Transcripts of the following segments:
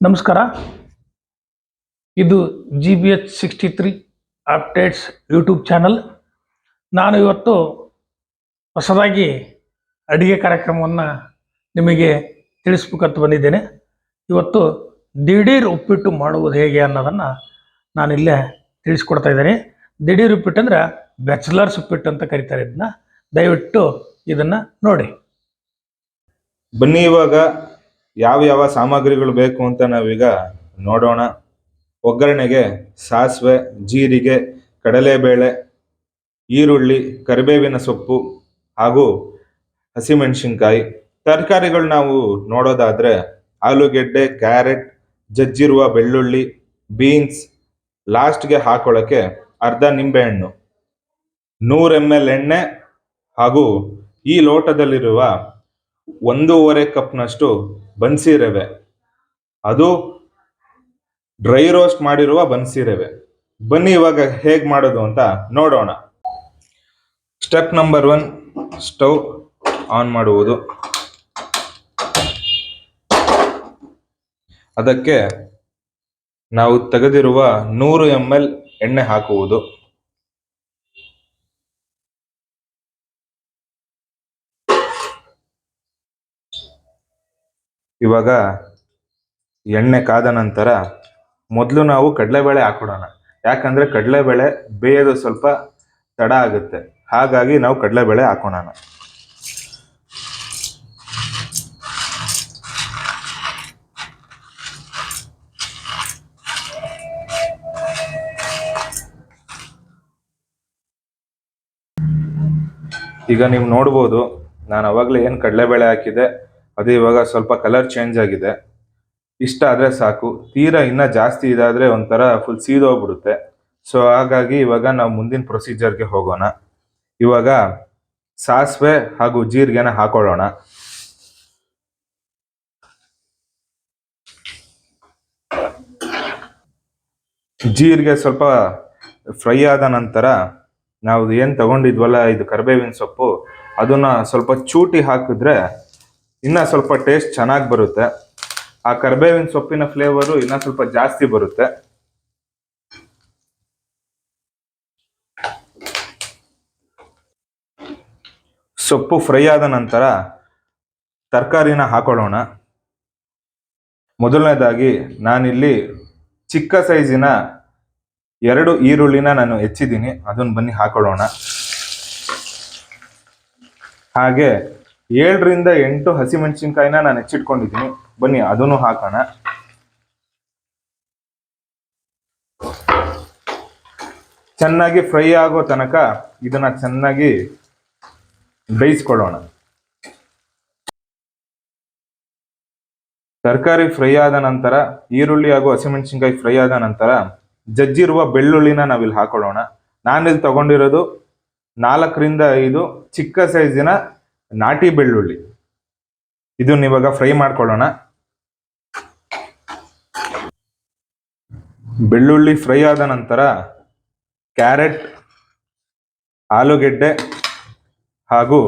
ನಮಸ್ಕಾರ. ಇದು G B H sixty three updates YouTube channel ನಾನು ಇವತ್ತು ಹೊಸದಾಗಿ ಅಡುಗೆ ಕಾರ್ಯಕ್ರಮವನ್ನು ನಿಮಗೆ ತಿಳಿಸ್ಬೇಕಂತ ಬಂದಿದ್ದೇನೆ. ಇವತ್ತು ದಿಢೀರ್ ಉಪ್ಪಿಟ್ಟು ಮಾಡುವುದು ಹೇಗೆ ಅನ್ನೋದನ್ನು ನಾನಿಲ್ಲೇ ತಿಳಿಸ್ಕೊಡ್ತಾ ಇದ್ದೇನೆ. ದಿಢೀರ್ ಉಪ್ಪಿಟ್ಟು ಅಂದರೆ ಬ್ಯಾಚುಲರ್ಸ್ ಉಪ್ಪಿಟ್ಟು ಅಂತ ಕರೀತಾರೆ ಇದನ್ನ. ದಯವಿಟ್ಟು ಇದನ್ನು ನೋಡಿ. ಬನ್ನಿ ಇವಾಗ ಯಾವ ಯಾವ ಸಾಮಗ್ರಿಗಳು ಬೇಕು ಅಂತ ನಾವೀಗ ನೋಡೋಣ. ಒಗ್ಗರಣೆಗೆ ಸಾಸಿವೆ, ಜೀರಿಗೆ, ಕಡಲೆಬೇಳೆ, ಈರುಳ್ಳಿ, ಕರಿಬೇವಿನ ಸೊಪ್ಪು ಹಾಗೂ ಹಸಿಮೆಣಸಿನ್ಕಾಯಿ. ತರಕಾರಿಗಳು ನಾವು ನೋಡೋದಾದರೆ ಆಲೂಗೆಡ್ಡೆ, ಕ್ಯಾರೆಟ್, ಜಜ್ಜಿರುವ ಬೆಳ್ಳುಳ್ಳಿ, ಬೀನ್ಸ್ ಲಾಸ್ಟ್ಗೆ ಹಾಕೊಳ್ಳೋಕ್ಕೆ ಅರ್ಧ ನಿಂಬೆಹಣ್ಣು, ನೂರು ಎಂ ಎಲ್ ಎಣ್ಣೆ ಹಾಗೂ ಈ ಲೋಟದಲ್ಲಿರುವ ಒಂದೂವರೆ ಕಪ್ನಷ್ಟು ಬನ್ಸಿ ರವೆ. ಅದು ಡ್ರೈ ರೋಸ್ಟ್ ಮಾಡಿರುವ ಬನ್ಸಿ ರವೆ. ಬನ್ನಿ ಇವಾಗ ಹೇಗೆ ಮಾಡೋದು ಅಂತ ನೋಡೋಣ. Step number one, stove on ಮಾಡುವುದು. ಅದಕ್ಕೆ ನಾವು ತೆಗೆದಿರುವ ನೂರು ಎಂ ಎಲ್ ಎಣ್ಣೆ ಹಾಕುವುದು. ಇವಾಗ ಎಣ್ಣೆ ಕಾದ ನಂತರ ಮೊದಲು ನಾವು ಕಡಲೆಬೇಳೆ ಹಾಕೊಡೋಣ ಯಾಕಂದರೆ ಕಡಲೆಬೇಳೆ ಬೇಯೋದು ಸ್ವಲ್ಪ ತಡ ಆಗುತ್ತೆ. ಹಾಗಾಗಿ ನಾವು ಕಡಲೆಬೇಳೆ ಹಾಕೋಣ ಈಗ ನೀವು ನೋಡ್ಬೋದು, ನಾನು ಅವಾಗಲೇ ಏನು ಕಡಲೆಬೇಳೆ ಹಾಕಿದೆ ಅದು ಇವಾಗ ಸ್ವಲ್ಪ ಕಲರ್ ಚೇಂಜ್ ಆಗಿದೆ. ಇಷ್ಟ ಆದರೆ ಸಾಕು. ತೀರಾ ಇನ್ನೂ ಜಾಸ್ತಿ ಇದಾದರೆ ಒಂಥರ ಫುಲ್ ಸೀದೋಗ್ಬಿಡುತ್ತೆ ಸೊ ಹಾಗಾಗಿ ಇವಾಗ ನಾವು ಮುಂದಿನ ಪ್ರೊಸೀಜರ್ಗೆ ಹೋಗೋಣ. ಇವಾಗ ಸಾಸಿವೆ ಹಾಗೂ ಜೀರಿಗೆನ ಹಾಕೊಳ್ಳೋಣ. ಜೀರಿಗೆ ಸ್ವಲ್ಪ ಫ್ರೈ ಆದ ನಂತರ ನಾವು ಏನು ತಗೊಂಡಿದ್ವಲ್ಲ, ಇದು ಕರಿಬೇವಿನ ಸೊಪ್ಪು, ಅದನ್ನ ಸ್ವಲ್ಪ ಚೂಟಿ ಹಾಕಿದ್ರೆ ಇನ್ನ ಸ್ವಲ್ಪ ಟೇಸ್ಟ್ ಚೆನ್ನಾಗಿ ಬರುತ್ತೆ. ಆ ಕರ್ಬೇವಿನ ಸೊಪ್ಪಿನ ಫ್ಲೇವರು ಇನ್ನ ಸ್ವಲ್ಪ ಜಾಸ್ತಿ ಬರುತ್ತೆ. ಸೊಪ್ಪು ಫ್ರೈ ಆದ ನಂತರ ತರಕಾರಿನ ಹಾಕೊಳ್ಳೋಣ. ಮೊದಲನೇದಾಗಿ ನಾನಿಲ್ಲಿ ಚಿಕ್ಕ ಸೈಜಿನ ಎರಡು ಈರುಳ್ಳಿನ ನಾನು ಹೆಚ್ಚಿದ್ದೀನಿ. ಅದನ್ನು ಬನ್ನಿ ಹಾಕೊಳ್ಳೋಣ. ಹಾಗೆ ಏಳರಿಂದ ಎಂಟು ಹಸಿಮೆಣಸಿನ್ಕಾಯಿನ ನಾನು ಹೆಚ್ಚಿಟ್ಕೊಂಡಿದ್ದೀನಿ. ಬನ್ನಿ, ಅದನ್ನು ಹಾಕೋಣ. ಚೆನ್ನಾಗಿ ಫ್ರೈ ಆಗೋ ತನಕ ಇದನ್ನ ಚೆನ್ನಾಗಿ ಬೇಯಿಸ್ಕೊಳ್ಳೋಣ. ತರಕಾರಿ ಫ್ರೈ ಆದ ನಂತರ, ಈರುಳ್ಳಿ ಹಾಗೂ ಹಸಿಮೆಣಸಿನ್ಕಾಯಿ ಫ್ರೈ ಆದ ನಂತರ ಜಜ್ಜಿರುವ ಬೆಳ್ಳುಳ್ಳಿನ ನಾವಿಲ್ಲಿ ಹಾಕೊಳ್ಳೋಣ. ನಾನಿಲ್ಲಿ ತಗೊಂಡಿರೋದು ನಾಲ್ಕರಿಂದ ಐದು ಚಿಕ್ಕ ಸೈಜಿನ ನಾಟಿ ಬೆಳ್ಳುಳ್ಳಿ. ಇದನ್ನ ಇವಾಗ ಫ್ರೈ ಮಾಡ್ಕೊಳ್ಳೋಣ. ಬೆಳ್ಳುಳ್ಳಿ ಫ್ರೈ ಆದ ನಂತರ ಕ್ಯಾರೆಟ್, ಆಲೂಗೆಡ್ಡೆ ಹಾಗೂ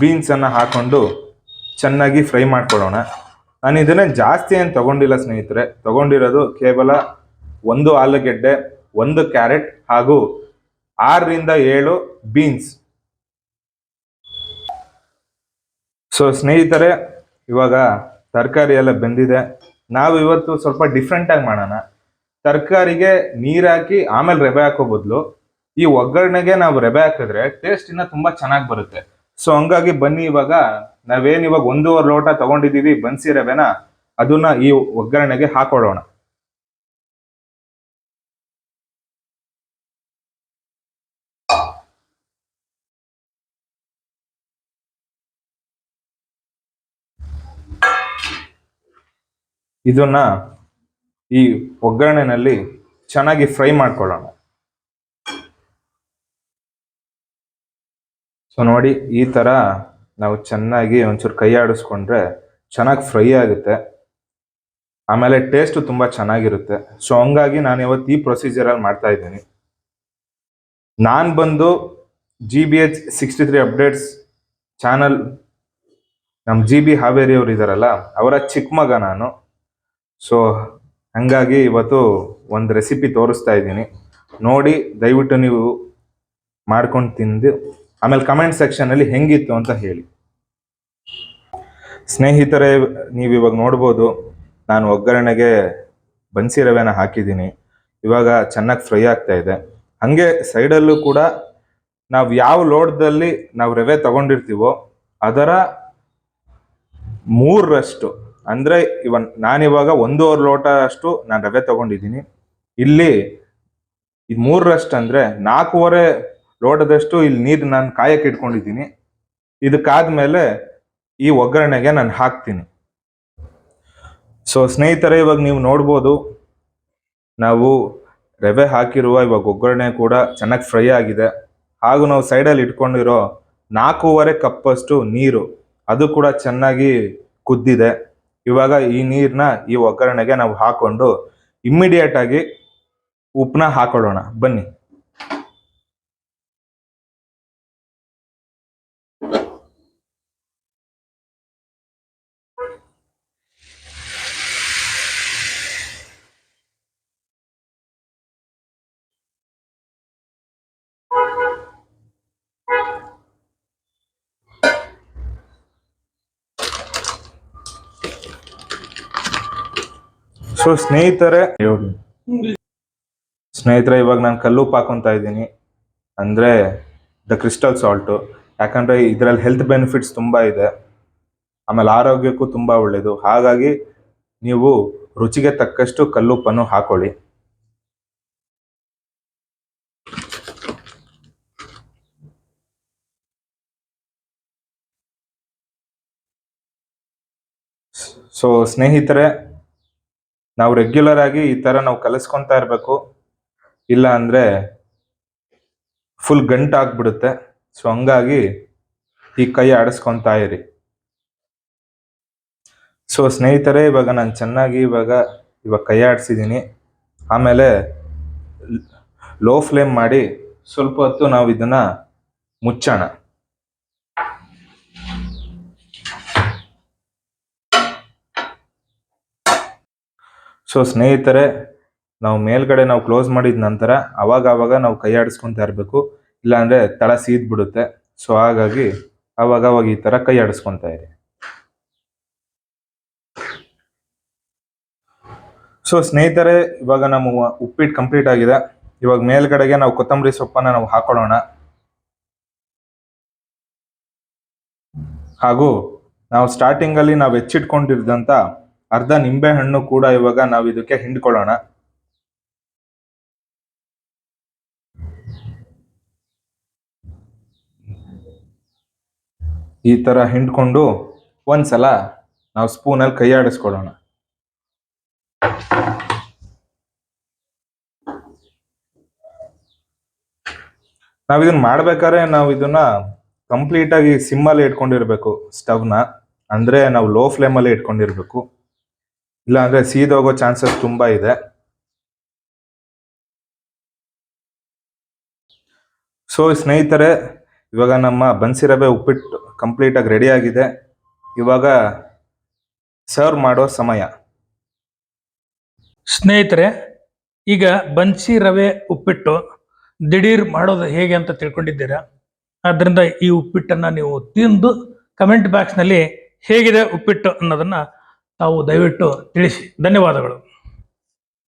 ಬೀನ್ಸನ್ನು ಹಾಕೊಂಡು ಚೆನ್ನಾಗಿ ಫ್ರೈ ಮಾಡ್ಕೊಳ್ಳೋಣ. ನಾನು ಇದನ್ನ ಜಾಸ್ತಿ ಏನು ತಗೊಂಡಿಲ್ಲ ಸ್ನೇಹಿತರೆ. ತಗೊಂಡಿರೋದು ಕೇವಲ ಒಂದು ಆಲೂಗೆಡ್ಡೆ, ಒಂದು ಕ್ಯಾರೆಟ್ ಹಾಗೂ ಆರರಿಂದ ಏಳು ಬೀನ್ಸ್. ಸೊ ಸ್ನೇಹಿತರೆ, ಇವಾಗ ತರಕಾರಿ ಎಲ್ಲ ಬೆಂದಿದೆ. ನಾವು ಇವತ್ತು ಸ್ವಲ್ಪ ಡಿಫ್ರೆಂಟಾಗಿ ಮಾಡೋಣ. ತರಕಾರಿಗೆ ನೀರು ಹಾಕಿ ಆಮೇಲೆ ರೆಬೆ ಹಾಕೋ ಬದಲು. ಈ ಒಗ್ಗರಣೆಗೆ ನಾವು ರೆಬೆ ಹಾಕಿದ್ರೆ ಟೇಸ್ಟ್ ಇನ್ನ ತುಂಬಾ ಚೆನ್ನಾಗಿ ಬರುತ್ತೆ. ಸೊ ಹಂಗಾಗಿ ಬನ್ನಿ ಇವಾಗ. ನಾವೇನ್ ಇವಾಗ ಒಂದೂವರೆ ಲೋಟ ತಗೊಂಡಿದ್ದೀವಿ ಬನ್ಸಿ ರೆಬೆನ ಅದನ್ನ ಈ ಒಗ್ಗರಣೆಗೆ ಹಾಕೊಳ್ಳೋಣ. ಇದನ್ನ ಈ ಒಗ್ಗರಣೆನಲ್ಲಿ ಚೆನ್ನಾಗಿ ಫ್ರೈ ಮಾಡ್ಕೊಳ್ಳೋಣ. ಸೊ ನೋಡಿ, ಈ ತರ ನಾವು ಚೆನ್ನಾಗಿ ಒಂಚೂರು ಕೈ ಆಡಿಸ್ಕೊಂಡ್ರೆ ಚೆನ್ನಾಗಿ ಫ್ರೈ ಆಗುತ್ತೆ. ಆಮೇಲೆ ಟೇಸ್ಟ್ ತುಂಬಾ ಚೆನ್ನಾಗಿರುತ್ತೆ. ಸೊ ಹಂಗಾಗಿ ನಾನು ಇವತ್ತು ಈ ಪ್ರೊಸೀಜರಲ್ಲಿ ಮಾಡ್ತಾ ಇದ್ದೀನಿ. ನಾನು ಬಂದು G B H sixty three updates channel ನಮ್ಮ ಜಿ ಬಿ ಹಾವೇರಿ ಅವರು ಇದಾರಲ್ಲ, ಅವರ ಚಿಕ್ಕ ಮಗ ನಾನು. ಸೊ ಹಂಗಾಗಿ ಇವತ್ತು ಒಂದು ರೆಸಿಪಿ ತೋರಿಸ್ತಾ ಇದ್ದೀನಿ. ನೋಡಿ, ದಯವಿಟ್ಟು ನೀವು ಮಾಡ್ಕೊಂಡು ತಿಂದು, ಆಮೇಲೆ ಕಮೆಂಟ್ ಸೆಕ್ಷನಲ್ಲಿ ಹೆಂಗಿತ್ತು ಅಂತ ಹೇಳಿ. ಸ್ನೇಹಿತರೇ, ನೀವು ಇವಾಗ ನೋಡ್ಬೋದು, ನಾನು ಒಗ್ಗರಣೆಗೆ ಬನ್ಸಿ ರವೆನ ಹಾಕಿದ್ದೀನಿ. ಇವಾಗ ಚೆನ್ನಾಗಿ ಫ್ರೈ ಆಗ್ತಾ ಇದೆ. ಹಾಗೆ ಸೈಡಲ್ಲೂ ಕೂಡ ನಾವು ಯಾವ ಲೋಡ್ದಲ್ಲಿ ನಾವು ರವೆ ತಗೊಂಡಿರ್ತೀವೋ, ಅದರ ಮೂರರಷ್ಟು ಅಂದರೆ ಇವನ್ ನಾನಿವಾಗ ಒಂದೂವರೆ ಲೋಟ ಅಷ್ಟು ನಾನು ರವೆ ತಗೊಂಡಿದ್ದೀನಿ. ಇಲ್ಲಿ ಇದು ಮೂರರಷ್ಟು ಅಂದರೆ ನಾಲ್ಕೂವರೆ ಲೋಟದಷ್ಟು ಇಲ್ಲಿ ನೀರು ನಾನು ಕಾಯಕ್ಕೆ ಇಟ್ಕೊಂಡಿದ್ದೀನಿ. ಇದಕ್ಕಾದ್ಮೇಲೆ ಈ ಒಗ್ಗರಣೆಗೆ ನಾನು ಹಾಕ್ತೀನಿ. ಸೊ ಸ್ನೇಹಿತರೆ, ಇವಾಗ ನೀವು ನೋಡ್ಬೋದು, ನಾವು ರವೆ ಹಾಕಿರುವ ಇವಾಗ ಒಗ್ಗರಣೆ ಕೂಡ ಚೆನ್ನಾಗಿ ಫ್ರೈ ಆಗಿದೆ. ಹಾಗೂ ನಾವು ಸೈಡಲ್ಲಿ ಇಟ್ಕೊಂಡಿರೋ ನಾಲ್ಕೂವರೆ ಕಪ್ಪಷ್ಟು ನೀರು, ಅದು ಕೂಡ ಚೆನ್ನಾಗಿ ಕುದ್ದಿದೆ. ಇವಾಗ ಈ ನೀರನ್ನ ಈ ಒಗ್ಗರಣೆಗೆ ನಾವು ಹಾಕೊಂಡು ಇಮ್ಮಿಡಿಯೇಟ್ ಆಗಿ ಉಪ್ಪನ್ನ ಹಾಕೊಳ್ಳೋಣ. ಬನ್ನಿ. ಸೊ ಸ್ನೇಹಿತರೆ ಸ್ನೇಹಿತರೆ, ಇವಾಗ ನಾನು ಕಲ್ಲು ಹಾಕೊಂತ ಇದ್ದೀನಿ. ಅಂದ್ರೆ ದ ಕ್ರಿಸ್ಟಲ್ ಸಾಲ್ಟು ಯಾಕಂದ್ರೆ ಇದರಲ್ಲಿ ಹೆಲ್ತ್ ಬೆನಿಫಿಟ್ಸ್ ತುಂಬಾ ಇದೆ. ಆಮೇಲೆ ಆರೋಗ್ಯಕ್ಕೂ ತುಂಬಾ ಒಳ್ಳೇದು. ಹಾಗಾಗಿ, ನೀವು ರುಚಿಗೆ ತಕ್ಕಷ್ಟು ಕಲ್ಲುಪ್ಪನ್ನು ಹಾಕೊಳ್ಳಿ. ಸೊ ಸ್ನೇಹಿತರೆ ನಾವು ರೆಗ್ಯುಲರ್ ಆಗಿ ಈ ಥರ ನಾವು ಕಲಿಸ್ಕೊತಾ ಇರಬೇಕು. ಇಲ್ಲ ಅಂದರೆ ಫುಲ್ ಗಂಟು ಆಗ್ಬಿಡುತ್ತೆ. ಸೊ ಹಂಗಾಗಿ ಈ ಕೈ ಆಡಿಸ್ಕೊತಾ ಇರಿ. ಸೊ ಸ್ನೇಹಿತರೆ, ಇವಾಗ ನಾನು ಚೆನ್ನಾಗಿ ಇವಾಗ ಇವಾಗ ಕೈ ಆಡಿಸಿದ್ದೀನಿ ಆಮೇಲೆ ಲೋ ಫ್ಲೇಮ್ ಮಾಡಿ ಸ್ವಲ್ಪ ಹೊತ್ತು ನಾವು ಇದನ್ನ ಮುಚ್ಚೋಣ. ಸೊ ಸ್ನೇಹಿತರೆ, ನಾವು ಮೇಲ್ಗಡೆ ನಾವು ಕ್ಲೋಸ್ ಮಾಡಿದ ನಂತರ ಅವಾಗ ಅವಾಗ ನಾವು ಕೈ ಆಡಿಸ್ಕೊಂತ ಇರಬೇಕು. ಇಲ್ಲಾಂದ್ರೆ ತಳ ಸೀದ್ ಬಿಡುತ್ತೆ ಸೊ ಹಾಗಾಗಿ ಅವಾಗ ಅವಾಗ ಈ ತರ ಕೈ ಆಡಿಸ್ಕೊಂತ ಇರಿ. ಸೊ ಸ್ನೇಹಿತರೆ, ಇವಾಗ ನಮ್ಮ ಉಪ್ಪಿಟ್ಟು ಕಂಪ್ಲೀಟ್ ಆಗಿದೆ. ಇವಾಗ ಮೇಲ್ಗಡೆಗೆ ನಾವು ಕೊತ್ತಂಬರಿ ಸೊಪ್ಪನ್ನ ನಾವು ಹಾಕೊಳ್ಳೋಣ. ಹಾಗೂ ನಾವು ಸ್ಟಾರ್ಟಿಂಗಲ್ಲಿ ನಾವು ಹೆಚ್ಚಿಟ್ಕೊಂಡಿರಿದಂತ ಅರ್ಧ ನಿಂಬೆ ಹಣ್ಣು ಕೂಡ ಇವಾಗ ನಾವು ಇದಕ್ಕೆ ಹಿಂಡ್ಕೊಳ್ಳೋಣ. ಈ ತರ ಹಿಂಡ್ಕೊಂಡು ಒಂದ್ಸಲ ನಾವು ಸ್ಪೂನಲ್ಲಿ ಕೈ ಆಡಿಸ್ಕೊಳ್ಳೋಣ. ನಾವ್ ಇದನ್ನ ಮಾಡ್ಬೇಕಾದ್ರೆ ನಾವು ಇದನ್ನ ಕಂಪ್ಲೀಟ್ ಆಗಿ ಸಿಮ್ ಅಲ್ಲಿ ಇಟ್ಕೊಂಡಿರ್ಬೇಕು ಸ್ಟವ್ನ. ಅಂದ್ರೆ ನಾವು ಲೋ ಫ್ಲೇಮ್ ಅಲ್ಲಿ ಇಟ್ಕೊಂಡಿರ್ಬೇಕು. ಇಲ್ಲ ಅಂದ್ರೆ ಸೀದೋಗೋ ಚಾನ್ಸಸ್ ತುಂಬಾ ಇದೆ. ಸೊ ಸ್ನೇಹಿತರೆ, ಇವಾಗ ನಮ್ಮ ಬನ್ಸಿ ರವೆ ಉಪ್ಪಿಟ್ಟು ಕಂಪ್ಲೀಟ್ ಆಗಿ ರೆಡಿ ಆಗಿದೆ. ಇವಾಗ ಸರ್ವ್ ಮಾಡೋ ಸಮಯ. ಸ್ನೇಹಿತರೆ, ಈಗ ಬನ್ಸಿ ರವೆ ಉಪ್ಪಿಟ್ಟು ದಿಢೀರ್ ಮಾಡೋದು ಹೇಗೆ ಅಂತ ತಿಳ್ಕೊಂಡಿದ್ದೀರಾ? ಆದ್ದರಿಂದ ಈ ಉಪ್ಪಿಟ್ಟನ್ನು ನೀವು ತಿಂದು ಕಮೆಂಟ್ ಬಾಕ್ಸ್ನಲ್ಲಿ ಹೇಗಿದೆ ಉಪ್ಪಿಟ್ಟು ಅನ್ನೋದನ್ನು ತಾವು ದಯವಿಟ್ಟು ತಿಳಿಸಿ. ಧನ್ಯವಾದಗಳು.